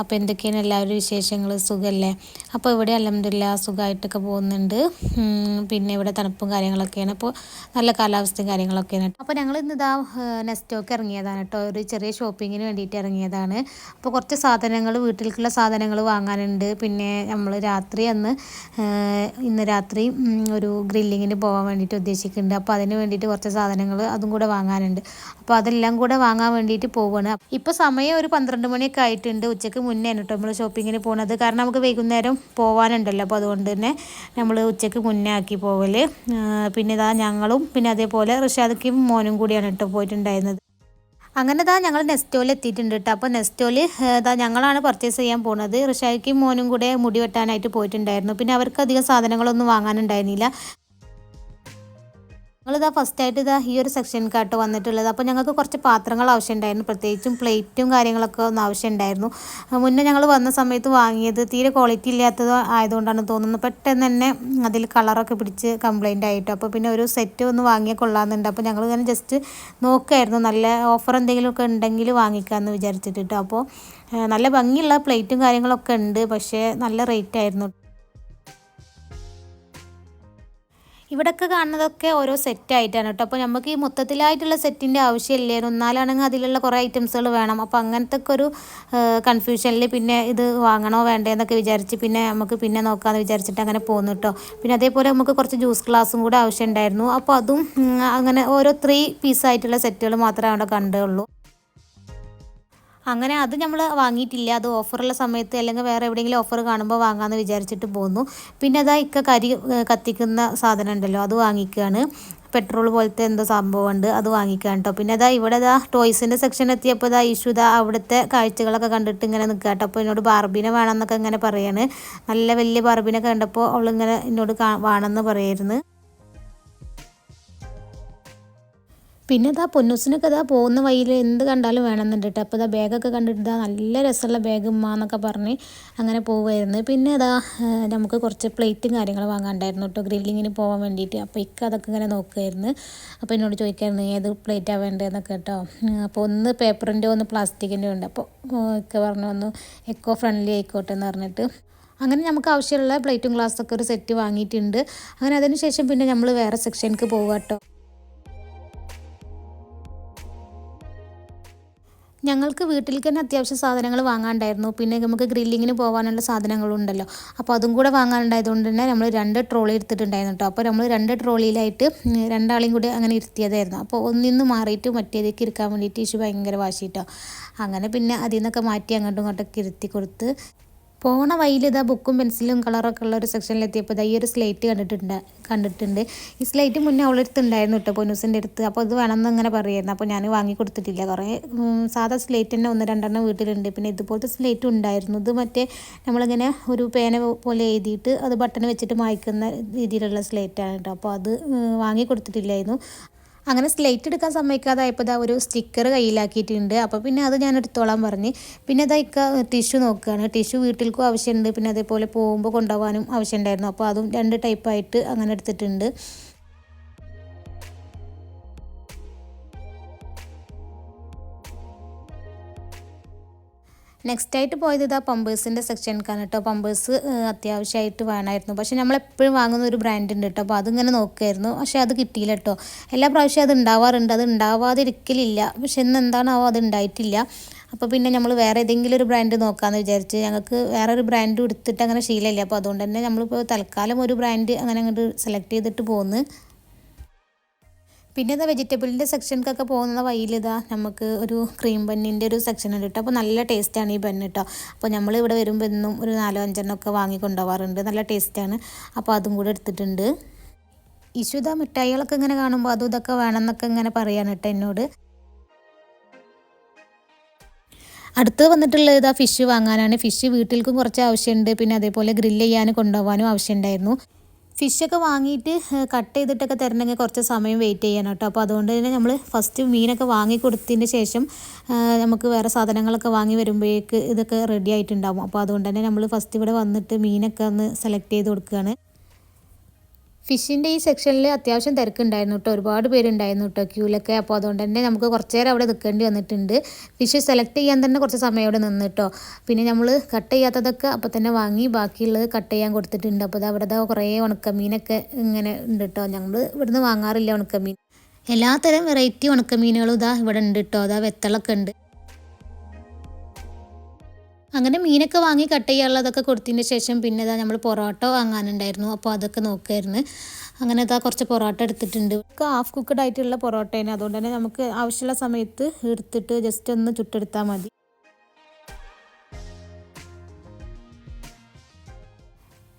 അപ്പോൾ എന്തൊക്കെയാണ് എല്ലാവരും വിശേഷങ്ങൾ സുഖമല്ലേ അപ്പോൾ ഇവിടെ അലഹമില്ല സുഖമായിട്ടൊക്കെ പോകുന്നുണ്ട്. പിന്നെ ഇവിടെ തണുപ്പും കാര്യങ്ങളൊക്കെയാണ്. അപ്പോൾ നല്ല കാലാവസ്ഥയും കാര്യങ്ങളൊക്കെയാണ്. അപ്പോൾ ഞങ്ങൾ ഇന്ന് നെസ്റ്റോക്ക് ഇറങ്ങിയതാണ് കേട്ടോ ഒരു ചെറിയ ഷോപ്പിങ്ങിന് വേണ്ടിയിട്ട് ഇറങ്ങിയതാണ്. അപ്പോൾ കുറച്ച് സാധനങ്ങൾ വീട്ടിലേക്കുള്ള സാധനങ്ങൾ വാങ്ങാനുണ്ട്. പിന്നെ നമ്മൾ രാത്രി അന്ന് ഇന്ന് രാത്രി ഒരു ഗ്രില്ലിങ്ങിന് പോകാൻ വേണ്ടിയിട്ട് ഉദ്ദേശിക്കുന്നുണ്ട്. അപ്പോൾ അതിന് വേണ്ടിയിട്ട് കുറച്ച് സാധനങ്ങൾ അതും കൂടെ വാങ്ങാനുണ്ട്. അപ്പോൾ അതെല്ലാം കൂടെ വാങ്ങാൻ വേണ്ടിയിട്ട് പോവുകയാണ് ഇപ്പോൾ സമയം ഒരു പന്ത്രണ്ട് മണിയൊക്കെ ആയിട്ടുണ്ട്. ഉച്ചയ്ക്ക് മുന്നേ കേട്ടോ നമ്മൾ ഷോപ്പിങ്ങിന് പോകുന്നത് കാരണം നമുക്ക് വൈകുന്നേരം പോകാനുണ്ടല്ലോ അപ്പോൾ അതുകൊണ്ട് തന്നെ നമ്മൾ ഉച്ചയ്ക്ക് മുന്നേ ആക്കി പോകൽ പിന്നെ ഇതാ ഞങ്ങളും പിന്നെ അതേപോലെ റിഷാദക്കും മോനും കൂടിയാണ് കേട്ടോ പോയിട്ടുണ്ടായിരുന്നത്. അങ്ങനെ ഇതാ ഞങ്ങൾ നെസ്റ്റോയിൽ എത്തിയിട്ടുണ്ട് കേട്ടോ അപ്പോൾ നെസ്റ്റോയിൽ ഇതാ ഞങ്ങളാണ് പർച്ചേസ് ചെയ്യാൻ പോകുന്നത് റിഷായ്ക്കും മോനും കൂടെ മുടി വെട്ടാനായിട്ട് പോയിട്ടുണ്ടായിരുന്നു. പിന്നെ അവർക്ക് അധികം സാധനങ്ങളൊന്നും വാങ്ങാനുണ്ടായിരുന്നില്ല. ഞങ്ങളിതാ ഫസ്റ്റായിട്ട് ഇതാ ഈ ഒരു സെക്ഷനിക്കാട്ട് വന്നിട്ടുള്ളത്. അപ്പോൾ ഞങ്ങൾക്ക് കുറച്ച് പാത്രങ്ങൾ ആവശ്യമുണ്ടായിരുന്നു. പ്രത്യേകിച്ചും പ്ലേറ്റും കാര്യങ്ങളൊക്കെ ഒന്ന് ആവശ്യമുണ്ടായിരുന്നു. മുന്നേ ഞങ്ങൾ വന്ന സമയത്ത് വാങ്ങിയത് തീരെ ക്വാളിറ്റി ഇല്ലാത്തത് ആയതുകൊണ്ടാണ് തോന്നുന്നത് പെട്ടെന്ന് തന്നെ അതിൽ കളറൊക്കെ പിടിച്ച് കംപ്ലൈന്റ് ആയിട്ട്. അപ്പോൾ പിന്നെ ഒരു സെറ്റ് ഒന്ന് വാങ്ങിയാൽ കൊള്ളാമെന്നുണ്ട്. അപ്പോൾ ഞങ്ങൾ ഇങ്ങനെ ജസ്റ്റ് നോക്കുമായിരുന്നു നല്ല ഓഫർ എന്തെങ്കിലുമൊക്കെ ഉണ്ടെങ്കിൽ വാങ്ങിക്കാമെന്ന് വിചാരിച്ചിട്ട് അപ്പോൾ നല്ല ഭംഗിയുള്ള പ്ലേറ്റും കാര്യങ്ങളൊക്കെ ഉണ്ട്. പക്ഷേ നല്ല റേറ്റ് ആയിരുന്നു. ഇവിടെയൊക്കെ കാണുന്നതൊക്കെ ഓരോ സെറ്റായിട്ടാണ് കേട്ടോ. അപ്പോൾ നമുക്ക് ഈ മൊത്തത്തിലായിട്ടുള്ള സെറ്റിന്റെ ആവശ്യമില്ലായിരുന്നു എന്നാലാണെങ്കിൽ അതിലുള്ള കുറേ ഐറ്റംസുകൾ വേണം. അപ്പോൾ അങ്ങനത്തെ ഒക്കെ ഒരു കൺഫ്യൂഷനിൽ പിന്നെ ഇത് വാങ്ങണോ വേണ്ടേ എന്നൊക്കെ വിചാരിച്ച് പിന്നെ നമുക്ക് പിന്നെ നോക്കാമെന്ന് വിചാരിച്ചിട്ട് അങ്ങനെ പോകുന്നു കേട്ടോ. പിന്നെ അതേപോലെ നമുക്ക് കുറച്ച് ജ്യൂസ് ഗ്ലാസും കൂടെ ആവശ്യമുണ്ടായിരുന്നു. അപ്പോൾ അതും അങ്ങനെ ഓരോ ത്രീ പീസായിട്ടുള്ള സെറ്റുകൾ മാത്രമേ അവിടെ കണ്ടുള്ളൂ. അങ്ങനെ അത് നമ്മൾ വാങ്ങിയിട്ടില്ല. അത് ഓഫറുള്ള സമയത്ത് അല്ലെങ്കിൽ വേറെ എവിടെയെങ്കിലും ഓഫർ കാണുമ്പോൾ വാങ്ങാമെന്ന് വിചാരിച്ചിട്ട് പോന്നു. പിന്നെ അതാ ഇക്ക കരി കത്തിക്കുന്ന സാധനം ഉണ്ടല്ലോ അത് വാങ്ങിക്കുകയാണ് പെട്രോൾ പോലത്തെ എന്തോ സംഭവമുണ്ട് അത് വാങ്ങിക്കാൻ കേട്ടോ പിന്നെ അതാ ഇവിടെ ഇതാ ടോയ്സിന്റെ സെക്ഷൻ എത്തിയപ്പോൾ ഇതാ ഇഷു ഇതാ അവിടുത്തെ കാഴ്ചകളൊക്കെ കണ്ടിട്ട് ഇങ്ങനെ നിൽക്കുക കേട്ടോ അപ്പോൾ എന്നോട് ബാർബിനെ വേണമെന്നൊക്കെ ഇങ്ങനെ പറയാണ്. നല്ല വലിയ ബാർബിനെ കണ്ടപ്പോൾ അവളിങ്ങനെ എന്നോട് കാ വേണമെന്ന് പറയായിരുന്നു. പിന്നെ ഇതാ പൊന്നൂസിനൊക്കെ ഇതാ പോകുന്ന വഴിയിൽ എന്ത് കണ്ടാലും വേണമെന്നുണ്ട് അപ്പോൾ ഇതാ ബാഗൊക്കെ കണ്ടിട്ട് ഇതാ നല്ല രസമുള്ള ബാഗ് ഉമ്മ എന്നൊക്കെ പറഞ്ഞ് അങ്ങനെ പോവുമായിരുന്നു പിന്നെ ഇതാ നമുക്ക് കുറച്ച് പ്ലേറ്റും കാര്യങ്ങളും വാങ്ങാണ്ടായിരുന്നു കേട്ടോ ഗ്രില്ലിങ്ങിന് പോകാൻ വേണ്ടിയിട്ട് അപ്പോൾ ഇക്ക അതൊക്കെ ഇങ്ങനെ നോക്കുമായിരുന്നു അപ്പോൾ എന്നോട് ചോദിക്കായിരുന്നു ഏത് പ്ലേറ്റാണ് വേണ്ടതെന്നൊക്കെ കേട്ടോ അപ്പോൾ ഒന്ന് പേപ്പറിന്റെ ഒന്ന് പ്ലാസ്റ്റിക്കിന്റെ ഉണ്ട്. അപ്പോൾ ഇക്ക പറഞ്ഞു ഒന്ന് എക്കോ ഫ്രണ്ട്ലി ആയിക്കോട്ടെ എന്ന് പറഞ്ഞിട്ട്. അങ്ങനെ നമുക്ക് ആവശ്യമുള്ള പ്ലേറ്റും ഗ്ലാസ്സൊക്കെ ഒരു സെറ്റ് വാങ്ങിയിട്ടുണ്ട്. അങ്ങനെ അതിന് ശേഷം പിന്നെ നമ്മൾ വേറെ സെക്ഷനിലേക്ക് പോകുക കേട്ടോ ഞങ്ങൾക്ക് വീട്ടിലേക്ക് തന്നെ അത്യാവശ്യം സാധനങ്ങൾ വാങ്ങാണ്ടായിരുന്നു. പിന്നെ നമുക്ക് ഗ്രില്ലിങ്ങിന് പോകാനുള്ള സാധനങ്ങളുണ്ടല്ലോ. അപ്പോൾ അതും കൂടെ വാങ്ങാനുണ്ടായതുകൊണ്ട് തന്നെ നമ്മൾ രണ്ട് ട്രോളി എടുത്തിട്ടുണ്ടായിരുന്നു കേട്ടോ. അപ്പോൾ നമ്മൾ രണ്ട് ട്രോളിയിലായിട്ട് രണ്ടാളെയും കൂടി അങ്ങനെ ഇരുത്തിയതായിരുന്നു. അപ്പോൾ ഒന്നിന്ന് മാറിയിട്ട് മറ്റേതേക്ക് ഇരിക്കാൻ വേണ്ടിയിട്ട് ഇഷ്യൂ ഭയങ്കര വാശിട്ടോ അങ്ങനെ പിന്നെ അതിൽ നിന്നൊക്കെ മാറ്റി അങ്ങോട്ടും ഇങ്ങോട്ടൊക്കെ ഇരുത്തി കൊടുത്ത് പോണ വഴിയിൽ ഇതാ ബുക്കും പെൻസിലും കളറൊക്കെ ഉള്ള ഒരു സെക്ഷനിലെത്തിയപ്പോൾ ഇതാ ഈ ഒരു സ്ലേറ്റ് കണ്ടിട്ടുണ്ട് കണ്ടിട്ടുണ്ട്. ഈ സ്ലേറ്റ് മുന്നേ അവളെടുത്ത് ഉണ്ടായിരുന്നു കേട്ടോ പൊന്നൂസിന്റെ അടുത്ത്. അപ്പോൾ ഇത് വേണമെന്ന് ഇങ്ങനെ പറയുമായിരുന്നു അപ്പോൾ ഞാൻ വാങ്ങി കൊടുത്തിട്ടില്ല. കുറേ സാധാ സ്ലേറ്റ് തന്നെ ഒന്ന് രണ്ടെണ്ണം വീട്ടിലുണ്ട്. പിന്നെ ഇതുപോലത്തെ സ്ലേറ്റ് ഉണ്ടായിരുന്നു. ഇത് മറ്റേ നമ്മളിങ്ങനെ ഒരു പേന പോലെ എഴുതിയിട്ട് അത് ബട്ടൺ വെച്ചിട്ട് മായ്ക്കുന്ന രീതിയിലുള്ള സ്ലേറ്റാണ് കേട്ടോ അപ്പോൾ അത് വാങ്ങി കൊടുത്തിട്ടില്ലായിരുന്നു. അങ്ങനെ സ്ലേറ്റ് എടുക്കാൻ സമ്മതിക്കാതായപ്പോൾ ഇതാ ഒരു സ്റ്റിക്കർ കയ്യിലാക്കിയിട്ടുണ്ട്. അപ്പോൾ പിന്നെ അത് ഞാൻ എടുത്തോളാൻ പറഞ്ഞ്. പിന്നെ ഇതാ ഇക്ക ടിഷ്യൂ നോക്കുകയാണ് ടിഷ്യൂ വീട്ടിലേക്കും ആവശ്യമുണ്ട് പിന്നെ അതേപോലെ പോകുമ്പോൾ കൊണ്ടുപോകാനും ആവശ്യമുണ്ടായിരുന്നു അപ്പോൾ അതും രണ്ട് ടൈപ്പായിട്ട് അങ്ങനെ എടുത്തിട്ടുണ്ട്. നെക്സ്റ്റ് ആയിട്ട് പോയത് ഇതാ പമ്പേഴ്സിന്റെ സെക്ഷനിക്കാണ് കേട്ടോ പമ്പേഴ്സ് അത്യാവശ്യമായിട്ട് വേണമായിരുന്നു പക്ഷേ നമ്മളെപ്പോഴും വാങ്ങുന്ന ഒരു ബ്രാൻഡ് ഉണ്ട് കേട്ടോ അപ്പോൾ അതിങ്ങനെ നോക്കുമായിരുന്നു പക്ഷേ അത് കിട്ടിയില്ല കേട്ടോ എല്ലാ പ്രാവശ്യവും അത് ഉണ്ടാവാറുണ്ട് അത് ഉണ്ടാവാതിരിക്കലില്ല പക്ഷെ ഇന്ന് എന്താണാവോ അത് ഉണ്ടായിട്ടില്ല അപ്പോൾ പിന്നെ നമ്മൾ വേറെ ഏതെങ്കിലും ഒരു ബ്രാൻഡ് നോക്കാമെന്ന് വിചാരിച്ച് ഞങ്ങൾക്ക് വേറെ ഒരു ബ്രാൻഡ് എടുത്തിട്ട് അങ്ങനെ ശീലമില്ല. അപ്പോൾ അതുകൊണ്ട് തന്നെ നമ്മളിപ്പോൾ തൽക്കാലം ഒരു ബ്രാൻഡ് അങ്ങനെ അങ്ങോട്ട് സെലക്ട് ചെയ്തിട്ട് പോകുന്നു പിന്നെ ഇതാ വെജിറ്റബിളിന്റെ സെക്ഷനിലൊക്കെ പോകുന്ന വഴിയിൽ ഇതാ നമുക്ക് ഒരു ക്രീം ബണ്ണിന്റെ ഒരു സെക്ഷൻ ഉണ്ട് കേട്ടോ. അപ്പോൾ നല്ല ടേസ്റ്റാണ് ഈ ബണ്ണ് കേട്ടോ. അപ്പോൾ നമ്മൾ ഇവിടെ വരുമ്പോൾ എന്നും ഒരു നാലോ അഞ്ചെണ്ണം ഒക്കെ വാങ്ങി നല്ല ടേസ്റ്റാണ് അപ്പോൾ അതും കൂടെ എടുത്തിട്ടുണ്ട്. ഇശുദ മിഠായികളൊക്കെ ഇങ്ങനെ കാണുമ്പോൾ അതും ഇതൊക്കെ വേണമെന്നൊക്കെ ഇങ്ങനെ പറയാണ് കേട്ടോ എന്നോട്. അടുത്ത് വന്നിട്ടുള്ളത് ഇതാ ഫിഷ് വാങ്ങാനാണ്. ഫിഷ് വീട്ടിലേക്കും കുറച്ച് ആവശ്യമുണ്ട്. പിന്നെ അതേപോലെ ഗ്രില്ല് ചെയ്യാനും കൊണ്ടുപോകാനും ആവശ്യമുണ്ടായിരുന്നു. ഫിഷൊക്കെ വാങ്ങിയിട്ട് കട്ട് ചെയ്തിട്ടൊക്കെ തരണമെങ്കിൽ കുറച്ച് സമയം വെയിറ്റ് ചെയ്യണം കേട്ടോ അപ്പോൾ അതുകൊണ്ട് തന്നെ നമ്മൾ ഫസ്റ്റ് മീനൊക്കെ വാങ്ങി കൊടുത്തതിന് ശേഷം നമുക്ക് വേറെ സാധനങ്ങളൊക്കെ വാങ്ങി വരുമ്പോഴേക്ക് ഇതൊക്കെ റെഡി ആയിട്ടുണ്ടാവും. അപ്പോൾ അതുകൊണ്ട് തന്നെ നമ്മൾ ഫസ്റ്റ് ഇവിടെ വന്നിട്ട് മീനൊക്കെ ഒന്ന് സെലക്ട് ചെയ്ത് കൊടുക്കുകയാണ് ഫിഷിന്റെ ഈ സെക്ഷനിൽ അത്യാവശ്യം തിരക്കുണ്ടായിരുന്നു കേട്ടോ. ഒരുപാട് പേരുണ്ടായിരുന്നു കേട്ടോ ക്യൂലൊക്കെ. അപ്പോൾ അതുകൊണ്ട് തന്നെ നമുക്ക് കുറച്ച് നേരം അവിടെ നിൽക്കേണ്ടി വന്നിട്ടുണ്ട്. ഫിഷ് സെലക്ട് ചെയ്യാൻ തന്നെ കുറച്ച് സമയം അവിടെ നിന്ന് കേട്ടോ. പിന്നെ നമ്മൾ കട്ട് ചെയ്യാത്തതൊക്കെ അപ്പോൾ തന്നെ വാങ്ങി ബാക്കിയുള്ളത് കട്ട് ചെയ്യാൻ കൊടുത്തിട്ടുണ്ട്. അപ്പോൾ അവിടെ കുറേ ഉണക്കമീനൊക്കെ ഇങ്ങനെ ഉണ്ട് കേട്ടോ. ഞങ്ങൾ ഇവിടുന്ന് വാങ്ങാറില്ല ഉണക്കമീൻ. എല്ലാത്തരം വെറൈറ്റി ഉണക്കമീനുകളും ഇതാ ഇവിടെ ഉണ്ട് കേട്ടോ. അതാ വെത്തളൊക്കെ ഉണ്ട്. അങ്ങനെ മീനൊക്കെ വാങ്ങി കട്ട് ചെയ്യാനുള്ളതൊക്കെ കൊടുത്തതിന് ശേഷം പിന്നെ ഇതാ നമ്മൾ പൊറോട്ട വാങ്ങാനുണ്ടായിരുന്നു. അപ്പോൾ അതൊക്കെ നോക്കുമായിരുന്നു അങ്ങനെ ഇതാ കുറച്ച് പൊറോട്ട എടുത്തിട്ടുണ്ട്. ഹാഫ് കുക്കഡ് ആയിട്ടുള്ള പൊറോട്ടയാണ്. അതുകൊണ്ട് തന്നെ നമുക്ക് ആവശ്യമുള്ള സമയത്ത് എടുത്തിട്ട് ജസ്റ്റ് ഒന്ന് ചുട്ടെടുത്താൽ മതി.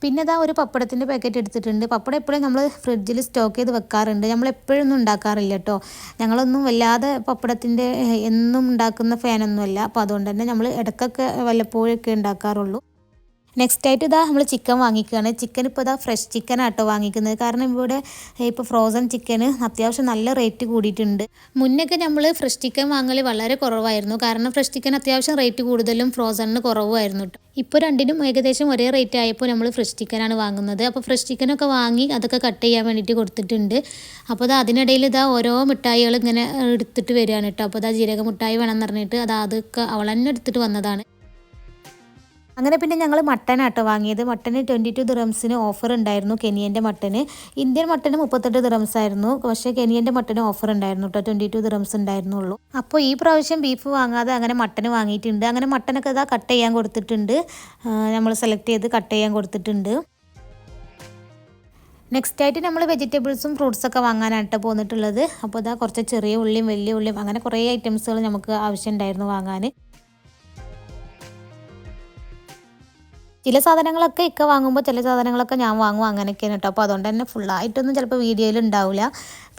പിന്നെ ഇതാ ഒരു പപ്പടത്തിന്റെ പാക്കറ്റ് എടുത്തിട്ടുണ്ട്. പപ്പടം എപ്പോഴും നമ്മൾ ഫ്രിഡ്ജിൽ സ്റ്റോക്ക് ചെയ്ത് വെക്കാറുണ്ട്. നമ്മൾ എപ്പോഴും ഒന്നും ഉണ്ടാക്കാറില്ല കേട്ടോ ഞങ്ങളൊന്നും വല്ലാതെ പപ്പടത്തിന്റെ എന്നും ഉണ്ടാക്കുന്ന ഫാനൊന്നുമല്ല അപ്പോൾ അതുകൊണ്ട് തന്നെ നമ്മൾ ഇടയ്ക്കൊക്കെ വല്ലപ്പോഴൊക്കെ ഉണ്ടാക്കാറുള്ളൂ. നെക്സ്റ്റ് ആയിട്ട് ഇതാ നമ്മൾ ചിക്കൻ വാങ്ങിക്കുകയാണ്. ചിക്കൻ ഇപ്പോൾ ഇതാ ഫ്രഷ് ചിക്കൻ ആട്ടോ വാങ്ങിക്കുന്നത്. കാരണം ഇവിടെ ഇപ്പോൾ ഫ്രോസൺ ചിക്കന് അത്യാവശ്യം നല്ല റേറ്റ് കൂടിയിട്ടുണ്ട്. മുന്നൊക്കെ നമ്മൾ ഫ്രഷ് ചിക്കൻ വാങ്ങൽ വളരെ കുറവായിരുന്നു. കാരണം ഫ്രഷ് ചിക്കൻ അത്യാവശ്യം റേറ്റ് കൂടുതലും ഫ്രോസണിന് കുറവുമായിരുന്നു കേട്ടോ ഇപ്പോൾ രണ്ടിനും ഏകദേശം ഒരേ റേറ്റ് ആയപ്പോൾ നമ്മൾ ഫ്രഷ് ചിക്കനാണ് വാങ്ങുന്നത്. അപ്പോൾ ഫ്രഷ് ചിക്കനൊക്കെ വാങ്ങി അതൊക്കെ കട്ട് ചെയ്യാൻ വേണ്ടിയിട്ട് കൊടുത്തിട്ടുണ്ട്. അപ്പോൾ അത് അതിനിടയിൽ ഇതാ ഓരോ മിഠായികൾ ഇങ്ങനെ എടുത്തിട്ട് വരികയാണ് കേട്ടോ അപ്പോൾ അതാ ജീരക മിഠായി വേണമെന്ന് പറഞ്ഞിട്ട് അത് അതൊക്കെ അവൾ തന്നെ എടുത്തിട്ട് വന്നതാണ്. അങ്ങനെ പിന്നെ ഞങ്ങൾ മട്ടനാട്ടോ വാങ്ങിയത്. മട്ടന് ട്വന്റി ടു ദിറംസിന് ഓഫർ ഉണ്ടായിരുന്നു കെനിയന്റെ മട്ടന് ഇന്ത്യൻ മട്ടന് മുപ്പത്തെട്ട് ദിറംസ് ആയിരുന്നു. പക്ഷേ കെനിയന്റെ മട്ടന് ഓഫർ ഉണ്ടായിരുന്നു കേട്ടോ ട്വന്റി ടു ദിറംസ് ഉണ്ടായിരുന്നുള്ളൂ. അപ്പോൾ ഈ പ്രാവശ്യം ബീഫ് വാങ്ങാതെ അങ്ങനെ മട്ടന് വാങ്ങിയിട്ടുണ്ട്. അങ്ങനെ മട്ടനൊക്കെ ഇതാ കട്ട് ചെയ്യാൻ കൊടുത്തിട്ടുണ്ട്. നമ്മൾ സെലക്ട് ചെയ്ത് കട്ട് ചെയ്യാൻ കൊടുത്തിട്ടുണ്ട്. നെക്സ്റ്റ് ആയിട്ട് നമ്മൾ വെജിറ്റബിൾസും ഫ്രൂട്ട്സൊക്കെ വാങ്ങാനായിട്ട് പോന്നിട്ടുള്ളത്. അപ്പോൾ ഇതാ കുറച്ച് ചെറിയ ഉള്ളിയും വലിയ ഉള്ളിയും അങ്ങനെ കുറേ ഐറ്റംസുകൾ നമുക്ക് ആവശ്യമുണ്ടായിരുന്നു വാങ്ങാൻ. ചില സാധനങ്ങളൊക്കെ ഇക്ക വാങ്ങുമ്പോൾ ചില സാധനങ്ങളൊക്കെ ഞാൻ വാങ്ങും അങ്ങനെയൊക്കെയാണ് കേട്ടോ അപ്പോൾ അതുകൊണ്ട് തന്നെ ഫുള്ളായിട്ടൊന്നും ചിലപ്പോൾ വീഡിയോയിൽ ഉണ്ടാവില്ല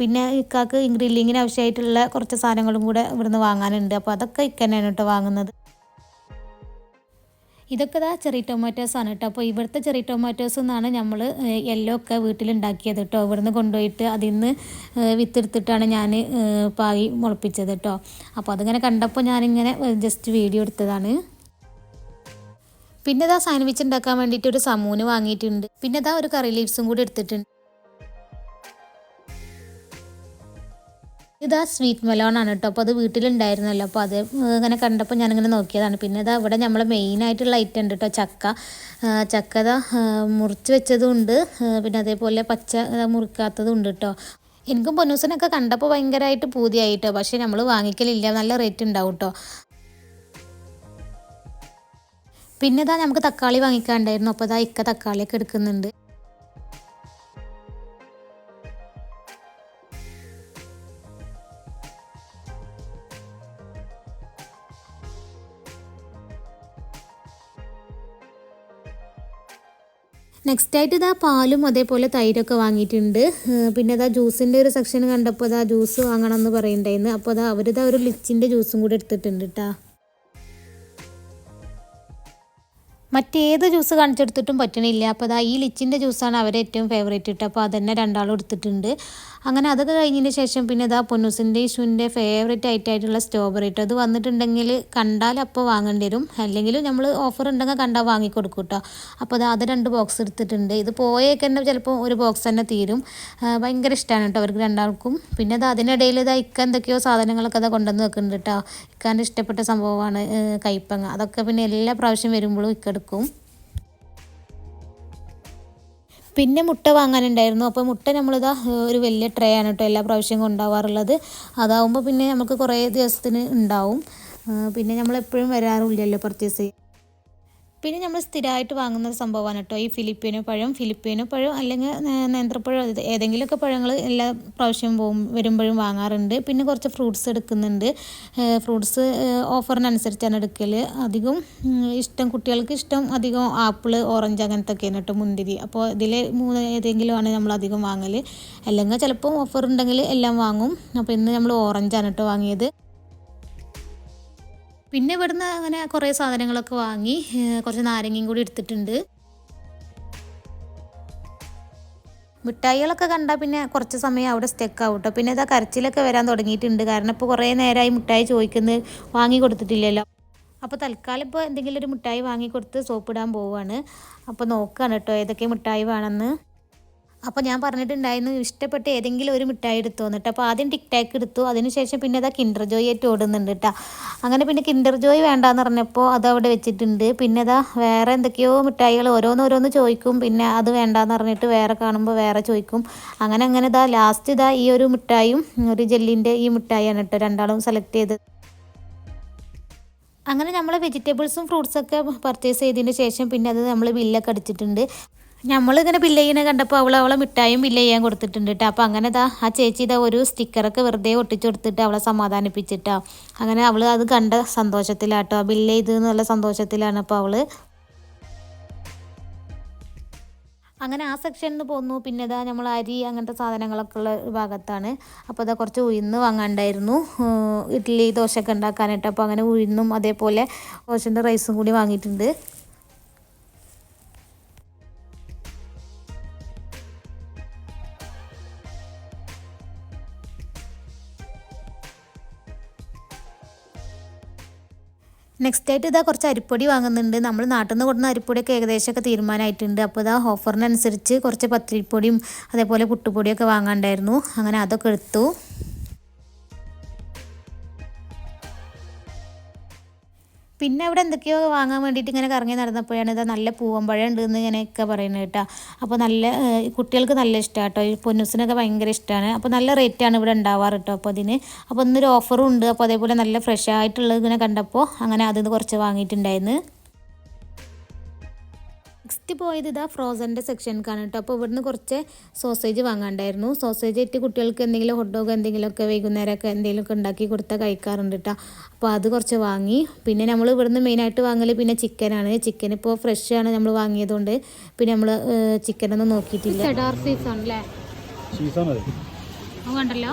പിന്നെ ഇക്കാക്ക് ഗ്രില്ലിങ്ങിന് ആവശ്യമായിട്ടുള്ള കുറച്ച് സാധനങ്ങളും കൂടെ ഇവിടുന്ന് വാങ്ങാനുണ്ട്. അപ്പോൾ അതൊക്കെ ഇക്ക തന്നെയാണ് കേട്ടോ വാങ്ങുന്നത്. ഇതൊക്കെ ഇതാ ചെറി ടൊമാറ്റോസ് ആണ് കേട്ടോ അപ്പോൾ ഇവിടുത്തെ ചെറി ടൊമാറ്റോസ് എന്നാണ് നമ്മൾ യെല്ലോ ഒക്കെ വീട്ടിലുണ്ടാക്കിയത് കേട്ടോ ഇവിടുന്ന് കൊണ്ടുപോയിട്ട് അതിൽ നിന്ന് വിത്തെടുത്തിട്ടാണ് ഞാൻ പായി മുളപ്പിച്ചത് കേട്ടോ അപ്പോൾ അതിങ്ങനെ കണ്ടപ്പോൾ ഞാനിങ്ങനെ ജസ്റ്റ് വീഡിയോ എടുത്തതാണ്. പിന്നെ ഇതാ സാൻഡ്വിച്ച് ഉണ്ടാക്കാൻ വേണ്ടിയിട്ട് ഒരു സമൂന് വാങ്ങിയിട്ടുണ്ട് പിന്നെ ഇതാ ഒരു കറി ലീവ്സും കൂടി എടുത്തിട്ടുണ്ട്. ഇതാ സ്വീറ്റ് മെലോൺ ആണ് കേട്ടോ അപ്പോൾ അത് വീട്ടിലുണ്ടായിരുന്നല്ലോ. അപ്പോൾ അത് ഇങ്ങനെ കണ്ടപ്പോൾ ഞാനിങ്ങനെ നോക്കിയതാണ്. പിന്നെ ഇതാ ഇവിടെ നമ്മൾ മെയിനായിട്ടുള്ള ഐറ്റം ഉണ്ട് കേട്ടോ ചക്ക. ചക്ക ഇതാ മുറിച്ച് വെച്ചതും ഉണ്ട് പിന്നെ അതേപോലെ പച്ച മുറിക്കാത്തതും ഉണ്ട് കേട്ടോ എനിക്കും പൊന്നൂസിനൊക്കെ കണ്ടപ്പോൾ ഭയങ്കരമായിട്ട് പൂതിയായിട്ടോ പക്ഷേ നമ്മൾ വാങ്ങിക്കലില്ല. നല്ല റേറ്റ് ഉണ്ടാവും കേട്ടോ പിന്നെ ഇതാ നമുക്ക് തക്കാളി വാങ്ങിക്കാണ്ടായിരുന്നു. അപ്പോൾ ഇതാ ഇക്ക തക്കാളിയൊക്കെ എടുക്കുന്നുണ്ട്. നെക്സ്റ്റ് ആയിട്ട് ഇതാ പാലും അതേപോലെ തൈരൊക്കെ വാങ്ങിയിട്ടുണ്ട്. പിന്നെ ഇതാ ജ്യൂസിന്റെ ഒരു സെക്ഷൻ കണ്ടപ്പോൾ ഇതാ ജ്യൂസ് വാങ്ങണം എന്ന് പറയുന്നുണ്ടായിരുന്നു അപ്പോൾ അതാ അവരിതാ ഒരു ലിച്ചിന്റെ ജ്യൂസും കൂടി എടുത്തിട്ടുണ്ട് കേട്ടോ മറ്റേത് ജ്യൂസ് കാണിച്ചെടുത്തിട്ടും പറ്റണില്ല. അപ്പോൾ അതാ ഈ ലിച്ചിന്റെ ജ്യൂസാണ് അവരെ ഏറ്റവും ഫേവറേറ്റ് ഇട്ട് അപ്പോൾ അതന്നെ രണ്ടാളും എടുത്തിട്ടുണ്ട്. അങ്ങനെ അതൊക്കെ കഴിഞ്ഞതിന് ശേഷം പിന്നെ ഇതാ പൊന്നൂസിന്റെ ഇഷുവിന്റെ ഫേവറേറ്റ് ആയിട്ടായിട്ടുള്ള സ്ട്രോബെറി ഇട്ട് അത് വന്നിട്ടുണ്ടെങ്കിൽ കണ്ടാൽ അപ്പോൾ വാങ്ങേണ്ടി വരും. അല്ലെങ്കിൽ നമ്മൾ ഓഫർ ഉണ്ടെങ്കിൽ കണ്ടാൽ വാങ്ങിക്കൊടുക്കും കേട്ടോ അപ്പോൾ അത് അത് രണ്ട് ബോക്സ് എടുത്തിട്ടുണ്ട്. ഇത് പോയേക്ക് തന്നെ ചിലപ്പോൾ ഒരു ബോക്സ് തന്നെ തീരും. ഭയങ്കര ഇഷ്ടമാണ് കേട്ടോ അവർക്ക് രണ്ടാൾക്കും. പിന്നെ അത് അതിനിടയിൽ ഇതാ ഇക്ക എന്തൊക്കെയോ സാധനങ്ങളൊക്കെ അതാ കൊണ്ടുവന്ന് വെക്കുന്നുണ്ട് കേട്ടോ ഇക്കാന്റെ ഇഷ്ടപ്പെട്ട സംഭവമാണ് കൈപ്പങ്ങ അതൊക്കെ പിന്നെ എല്ലാ പ്രാവശ്യം വരുമ്പോഴും ഇക്ക എടുക്കും പിന്നെ മുട്ട വാങ്ങാനുണ്ടായിരുന്നു. അപ്പോൾ മുട്ട നമ്മളിതാ ഒരു വലിയ ട്രേ ആണ് കേട്ടോ എല്ലാ പ്രാവശ്യം കൊണ്ടുപോകാറുള്ളത്. അതാവുമ്പോൾ പിന്നെ നമുക്ക് കുറേ ദിവസത്തിന് ഉണ്ടാവും. പിന്നെ നമ്മൾ എപ്പോഴും വരാറില്ലല്ലോ പർച്ചേസ് ചെയ്യാൻ. പിന്നെ നമ്മൾ സ്ഥിരമായിട്ട് വാങ്ങുന്ന സംഭവമാണ് കേട്ടോ. ഈ ഫിലിപ്പീനോ പഴം ഫിലിപ്പീനോ പഴം അല്ലെങ്കിൽ നേന്ത്രപ്പഴം ഏതെങ്കിലുമൊക്കെ പഴങ്ങൾ എല്ലാ പ്രാവശ്യവും പോകും വരുമ്പോഴും വാങ്ങാറുണ്ട്. പിന്നെ കുറച്ച് ഫ്രൂട്ട്സ് എടുക്കുന്നുണ്ട്. ഫ്രൂട്ട്സ് ഓഫറിനനുസരിച്ചാണ് എടുക്കൽ അധികം ഇഷ്ടം കുട്ടികൾക്ക് ഇഷ്ടം അധികം ആപ്പിൾ ഓറഞ്ച് അങ്ങനത്തെ ഒക്കെയാണ് കേട്ടോ മുന്തിരി. അപ്പോൾ ഇതിൽ മൂന്ന് ഏതെങ്കിലും ആണ് നമ്മൾ അധികം വാങ്ങൽ അല്ലെങ്കിൽ ചിലപ്പോൾ ഓഫർ ഉണ്ടെങ്കിൽ എല്ലാം വാങ്ങും. അപ്പോൾ ഇന്ന് നമ്മൾ ഓറഞ്ചാണ് കേട്ടോ വാങ്ങിയത്. പിന്നെ ഇവിടുന്ന് അങ്ങനെ കുറേ സാധനങ്ങളൊക്കെ വാങ്ങി കുറച്ച് നാരങ്ങയും കൂടി എടുത്തിട്ടുണ്ട്. മിഠായികളൊക്കെ കണ്ടാൽ പിന്നെ കുറച്ച് സമയം അവിടെ സ്റ്റെക്ക് ആവും കേട്ടോ പിന്നെ ഇതാ കരച്ചിലൊക്കെ വരാൻ തുടങ്ങിയിട്ടുണ്ട്. കാരണം ഇപ്പോൾ കുറേ നേരമായി മിഠായി ചോദിക്കുന്നത് വാങ്ങി കൊടുത്തിട്ടില്ലല്ലോ. അപ്പോൾ തൽക്കാലം ഇപ്പോൾ എന്തെങ്കിലും ഒരു മിഠായി വാങ്ങി കൊടുത്ത് സോപ്പിടാൻ പോവുകയാണ് അപ്പോൾ നോക്കുകയാണ് കേട്ടോ ഏതൊക്കെ മിഠായി വേണമെന്ന്. അപ്പോൾ ഞാൻ പറഞ്ഞിട്ടുണ്ടായിരുന്നു ഇഷ്ടപ്പെട്ട ഏതെങ്കിലും ഒരു മിഠായി എടുത്തു വന്നിട്ട് അപ്പോൾ ആദ്യം ടിക് ടാക്ക് എടുത്തു. അതിനുശേഷം പിന്നെ അതാ കിൻഡർ ജോയ് ആയിട്ട് ഓടുന്നുണ്ട് കേട്ടോ. അങ്ങനെ പിന്നെ കിൻഡർ ജോയ് വേണ്ടാന്ന് പറഞ്ഞപ്പോൾ അത് അവിടെ വെച്ചിട്ടുണ്ട്. പിന്നെ അതാ വേറെ എന്തൊക്കെയോ മിഠായികൾ ഓരോന്നോരോന്ന് ഓരോന്ന് ചോദിക്കും. പിന്നെ അത് വേണ്ടാന്ന് പറഞ്ഞിട്ട് വേറെ കാണുമ്പോൾ വേറെ ചോദിക്കും. അങ്ങനെ അങ്ങനെ ഇതാ ലാസ്റ്റ് ഇതാ ഈ ഒരു മിഠായും ഒരു ജെല്ലിന്റെ ഈ മിഠായിയാണ് കേട്ടോ രണ്ടാളും സെലക്ട് ചെയ്ത് അങ്ങനെ നമ്മൾ വെജിറ്റബിൾസും ഫ്രൂട്ട്സൊക്കെ പർച്ചേസ് ചെയ്തതിന് ശേഷം പിന്നെ അത് നമ്മൾ ബില്ലൊക്കെ അടിച്ചിട്ടുണ്ട്. നമ്മളിങ്ങനെ ബില്ല് കണ്ടപ്പോൾ അവൾ അവളെ മിഠായും ബില്ല് ചെയ്യാൻ കൊടുത്തിട്ടുണ്ട് കേട്ടോ അപ്പോൾ അങ്ങനെ ഇതാ ആ ചേച്ചി ഇതാ ഒരു സ്റ്റിക്കറൊക്കെ വെറുതെ ഒട്ടിച്ചു കൊടുത്തിട്ട് അവളെ സമാധാനിപ്പിച്ചിട്ടോ. അങ്ങനെ അവൾ അത് കണ്ട സന്തോഷത്തിലാട്ടോ. ബില്ല് ചെയ്ത് എന്നുള്ള സന്തോഷത്തിലാണ് അപ്പോൾ അവൾ അങ്ങനെ ആ സെക്ഷനിൽ നിന്ന് പോന്നു. പിന്നെ ഇതാ നമ്മൾ അരി അങ്ങനത്തെ സാധനങ്ങളൊക്കെ ഉള്ള ഭാഗത്താണ്. അപ്പോൾ ഇതാ കുറച്ച് ഉഴുന്ന് വാങ്ങാണ്ടായിരുന്നു. ഇഡ്ഡലി ദോശയൊക്കെ ഉണ്ടാക്കാനായിട്ട്. അപ്പോൾ അങ്ങനെ ഉഴുന്നും അതേപോലെ ദോശന്റെ റൈസും കൂടി വാങ്ങിയിട്ടുണ്ട്. നെക്സ്റ്റ് ആയിട്ട് ഇതാ കുറച്ച് അരിപ്പൊടി വാങ്ങുന്നുണ്ട്. നമ്മൾ നാട്ടിൽ നിന്ന് കൊടുക്കുന്ന അരിപ്പൊടിയൊക്കെ ഏകദേശമൊക്കെ തീരുമാനമായിട്ടുണ്ട് അപ്പോൾ ഇതാ ഓഫറിനനുസരിച്ച് കുറച്ച് പത്തിരിപ്പൊടിയും അതേപോലെ പുട്ടുപൊടിയൊക്കെ വാങ്ങാണ്ടായിരുന്നു. അങ്ങനെ അതൊക്കെ എടുത്തു. പിന്നെ അവിടെ എന്തൊക്കെയോ വാങ്ങാൻ വേണ്ടിയിട്ട് ഇങ്ങനെ കറങ്ങി നടന്നപ്പോഴാണ് ഇതാ നല്ല പൂവമ്പഴം ഉണ്ട് എന്ന് ഇങ്ങനെയൊക്കെ പറയുന്നത് കേട്ടോ. അപ്പോൾ നല്ല കുട്ടികൾക്ക് നല്ല ഇഷ്ടമാണ് കേട്ടോ. ഈ പൊന്നൂസിനൊക്കെ ഭയങ്കര ഇഷ്ടമാണ്. അപ്പോൾ നല്ല റേറ്റാണ് ഇവിടെ ഉണ്ടാവാറ് കേട്ടോ അപ്പോൾ അതിന്. അപ്പോൾ ഇന്നൊരു ഓഫറും ഉണ്ട്. അപ്പോൾ അതേപോലെ നല്ല ഫ്രഷ് ആയിട്ടുള്ളത് ഇങ്ങനെ കണ്ടപ്പോൾ അങ്ങനെ അതിൽ നിന്ന് കുറച്ച് വാങ്ങിയിട്ടുണ്ടായിരുന്നു. നെക്സ്റ്റ് പോയത് ഇതാ ഫ്രോസന്റെ സെക്ഷനിക്കാണ് കേട്ടോ. അപ്പോൾ ഇവിടുന്ന് കുറച്ച് സോസേജ് വാങ്ങാണ്ടായിരുന്നു. സോസേജ് ആയിട്ട് കുട്ടികൾക്ക് എന്തെങ്കിലും ഹോട്ട് ഡോഗ് എന്തെങ്കിലുമൊക്കെ വൈകുന്നേരമൊക്കെ എന്തെങ്കിലുമൊക്കെ ഉണ്ടാക്കി കൊടുത്താൽ കഴിക്കാറുണ്ട് കേട്ടോ. അപ്പോൾ അത് കുറച്ച് വാങ്ങി. പിന്നെ നമ്മൾ ഇവിടുന്ന് മെയിനായിട്ട് വാങ്ങൽ പിന്നെ ചിക്കനാണ് ചിക്കൻ ഇപ്പോൾ ഫ്രഷ് ആണ് നമ്മൾ വാങ്ങിയതുകൊണ്ട് പിന്നെ നമ്മൾ ചിക്കനൊന്നും നോക്കിയിട്ടില്ല. ചെഡാർ കണ്ടല്ലോ?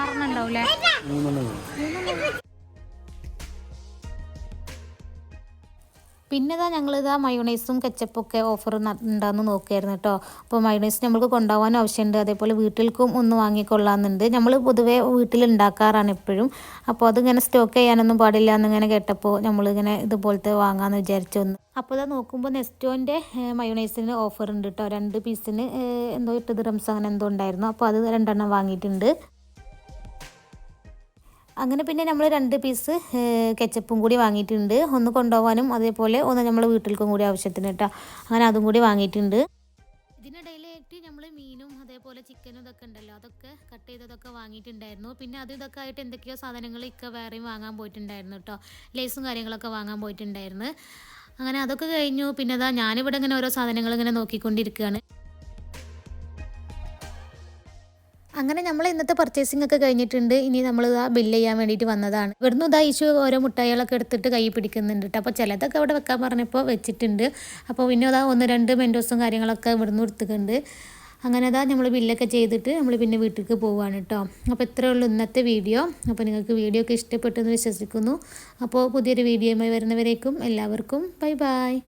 ആറെണ്ണം ഉണ്ടാവില്ലേ പിന്നെ ഇതാ ഞങ്ങളിതാ മയോണൈസും കെച്ചപ്പൊക്കെ ഓഫർ ഉണ്ടാകുന്ന നോക്കിയായിരുന്നു കേട്ടോ അപ്പോൾ മയോണൈസ് നമ്മൾക്ക് കൊണ്ടുപോകാൻ ആവശ്യമുണ്ട് അതേപോലെ വീട്ടിൽക്കും ഒന്ന് വാങ്ങിക്കൊള്ളാമെന്നുണ്ട് നമ്മൾ പൊതുവേ വീട്ടിൽ ഉണ്ടാക്കാറാണ് എപ്പോഴും. അപ്പോൾ അതിങ്ങനെ സ്റ്റോക്ക് ചെയ്യാനൊന്നും പാടില്ല എന്നിങ്ങനെ കേട്ടപ്പോൾ നമ്മളിങ്ങനെ ഇതുപോലത്തെ വാങ്ങാമെന്ന് വിചാരിച്ചു ഒന്ന് അപ്പോൾ ഇതാ നോക്കുമ്പോൾ നെസ്റ്റോന്റെ മയോണൈസിന് ഓഫർ ഉണ്ട് കേട്ടോ രണ്ട് പീസിന് എന്തോ എട്ട് ദിറംസ് അങ്ങനെ എന്തോ ഉണ്ടായിരുന്നു. അപ്പോൾ അത് രണ്ടെണ്ണം വാങ്ങിയിട്ടുണ്ട്. അങ്ങനെ പിന്നെ നമ്മൾ രണ്ട് പീസ് കെച്ചപ്പും കൂടി വാങ്ങിയിട്ടുണ്ട്. ഒന്ന് കൊണ്ടുപോകാനും അതേപോലെ ഒന്ന് നമ്മൾ വീട്ടിലേക്കും കൂടി ആവശ്യത്തിന് കേട്ടോ അങ്ങനെ അതും കൂടി വാങ്ങിയിട്ടുണ്ട്. ഇതിനിടയിലായിട്ട് നമ്മൾ മീനും അതേപോലെ ചിക്കനും ഇതൊക്കെ ഉണ്ടല്ലോ അതൊക്കെ കട്ട് ചെയ്തതൊക്കെ വാങ്ങിയിട്ടുണ്ടായിരുന്നു. പിന്നെ അത് ഇതൊക്കെ ആയിട്ട് എന്തൊക്കെയോ സാധനങ്ങൾ ഇക്ക വേറെയും വാങ്ങാൻ പോയിട്ടുണ്ടായിരുന്നു കേട്ടോ ലേസും കാര്യങ്ങളൊക്കെ വാങ്ങാൻ പോയിട്ടുണ്ടായിരുന്നു. അങ്ങനെ അതൊക്കെ കഴിഞ്ഞു. പിന്നെ അതാ ഞാനിവിടെ ഇങ്ങനെ ഓരോ സാധനങ്ങൾ ഇങ്ങനെ നോക്കിക്കൊണ്ടിരിക്കുകയാണ് അങ്ങനെ നമ്മൾ ഇന്നത്തെ പർച്ചേസിംഗ് ഒക്കെ കഴിഞ്ഞിട്ടുണ്ട്. ഇനി നമ്മൾ ഇതാ ബില്ല് ചെയ്യാൻ വേണ്ടിയിട്ട് വന്നതാണ്. ഇവിടുന്ന് ഇതാ ഓരോ മുട്ടായികളൊക്കെ എടുത്തിട്ട് കൈ പിടിക്കുന്നുണ്ട് കേട്ടോ അപ്പോൾ ചിലതൊക്കെ അവിടെ വെക്കാൻ പറഞ്ഞപ്പോൾ വെച്ചിട്ടുണ്ട്. അപ്പോൾ പിന്നെ അതാ ഒന്ന് രണ്ട് മെൻഡോസും കാര്യങ്ങളൊക്കെ ഇവിടുന്ന് എടുത്തിട്ടുണ്ട് അങ്ങനെ അതാ നമ്മൾ ബില്ലൊക്കെ ചെയ്തിട്ട് നമ്മൾ പിന്നെ വീട്ടിലേക്ക് പോവുകയാണ് കേട്ടോ അപ്പോൾ ഇത്രയേ ഉള്ളൂ ഇന്നത്തെ വീഡിയോ അപ്പോൾ നിങ്ങൾക്ക് വീഡിയോ ഒക്കെ ഇഷ്ടപ്പെട്ടെന്ന് വിശ്വസിക്കുന്നു. അപ്പോൾ പുതിയൊരു വീഡിയോയുമായി വരുന്നവരേക്കും എല്ലാവർക്കും ബൈ ബൈ